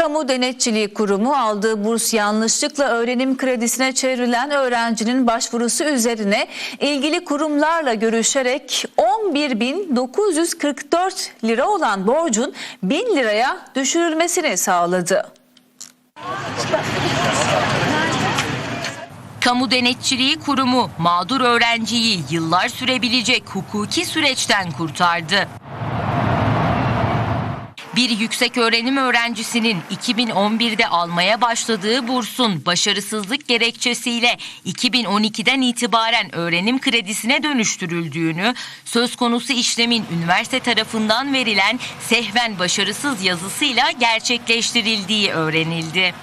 Kamu Denetçiliği Kurumu aldığı burs yanlışlıkla öğrenim kredisine çevrilen öğrencinin başvurusu üzerine ilgili kurumlarla görüşerek 11.944 lira olan borcun 1000 liraya düşürülmesini sağladı. Kamu Denetçiliği Kurumu mağdur öğrenciyi yıllar sürebilecek hukuki süreçten kurtardı. Bir yüksek öğrenim öğrencisinin 2011'de almaya başladığı bursun başarısızlık gerekçesiyle 2012'den itibaren öğrenim kredisine dönüştürüldüğünü, söz konusu işlemin üniversite tarafından verilen sehven başarısız yazısıyla gerçekleştirildiği öğrenildi.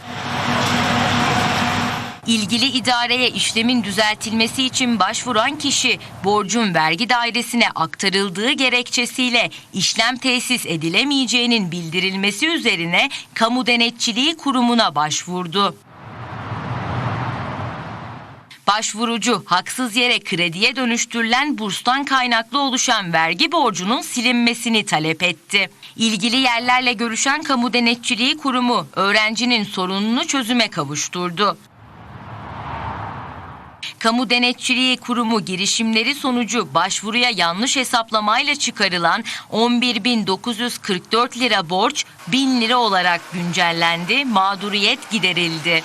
İlgili idareye işlemin düzeltilmesi için başvuran kişi borcun vergi dairesine aktarıldığı gerekçesiyle işlem tesis edilemeyeceğinin bildirilmesi üzerine Kamu Denetçiliği Kurumu'na başvurdu. Başvurucu haksız yere krediye dönüştürülen burstan kaynaklı oluşan vergi borcunun silinmesini talep etti. İlgili yerlerle görüşen Kamu Denetçiliği Kurumu öğrencinin sorununu çözüme kavuşturdu. Kamu Denetçiliği Kurumu girişimleri sonucu başvuruya yanlış hesaplamayla çıkarılan 11.944 lira borç 1000 lira olarak güncellendi, mağduriyet giderildi.